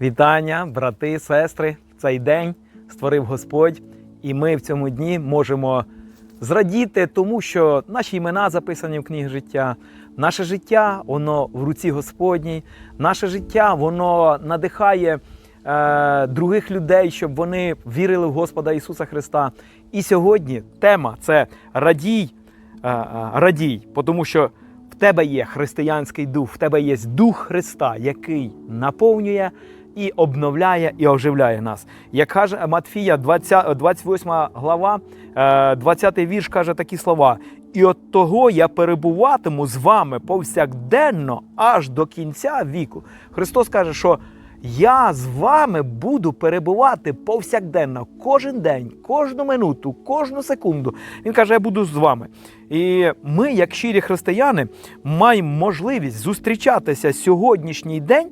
Вітання, брати, сестри. Цей день створив Господь, і ми в цьому дні можемо зрадіти, тому що наші імена записані в книгі життя. Наше життя, воно в руці Господній. Наше життя, воно надихає е, других людей, щоб вони вірили в Господа Ісуса Христа. І сьогодні тема це радій, е, е, радій, тому що в тебе є християнський дух, в тебе є дух Христа, який наповнює і обновляє і оживляє нас. Як каже Матфія, 20, 28 глава, е, 20 вірш каже такі слова. І от того я перебуватиму з вами повсякденно аж до кінця віку. Христос каже, що я з вами буду перебувати повсякденно, кожен день, кожну минуту, кожну секунду. Він каже, я буду з вами. І ми, як щирі християни, маємо можливість зустрічатися сьогоднішній день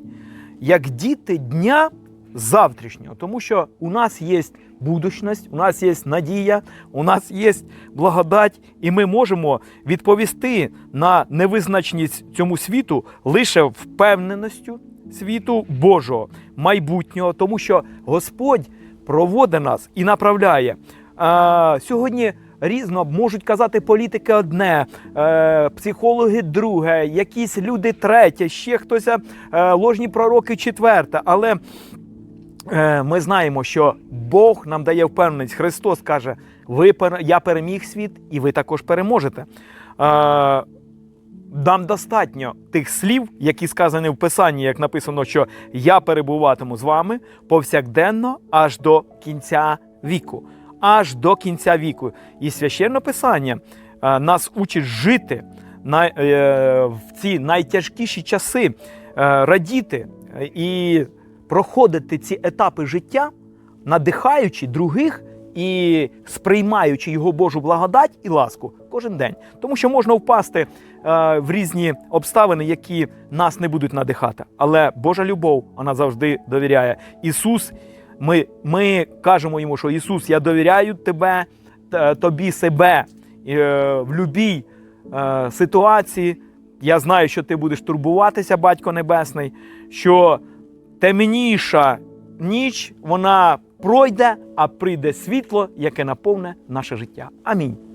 як діти дня завтрашнього, тому що у нас є будучність, у нас є надія, у нас є благодать, і ми можемо відповісти на невизначеність цьому світу лише впевненістю світу Божого майбутнього, тому що Господь проводить нас і направляє. А, сьогодні різно можуть казати політики одне, е, психологи друге, якісь люди третє, ще хтось е, ложні пророки четверте. Але е, ми знаємо, що Бог нам дає впевненість. Христос каже: ви я переміг світ, і ви також переможете. Е, нам достатньо тих слів, які сказані в Писанні, як написано, що я перебуватиму з вами повсякденно аж до кінця віку. Аж до кінця віку. І священне писання е, нас учить жити е, в ці найтяжкіші часи, е, радіти і проходити ці етапи життя, надихаючи других і сприймаючи його Божу благодать і ласку кожен день. Тому що можна впасти в різні обставини, які нас не будуть надихати. Але Божа любов вона завжди довіряє. Ісус, ми, ми кажемо йому, що Ісус, я довіряю тебе, тобі себе е, в любій е, ситуації. Я знаю, що ти будеш турбуватися, Батько Небесний, що темніша ніч вона пройде, а прийде світло, яке наповне наше життя. Амінь.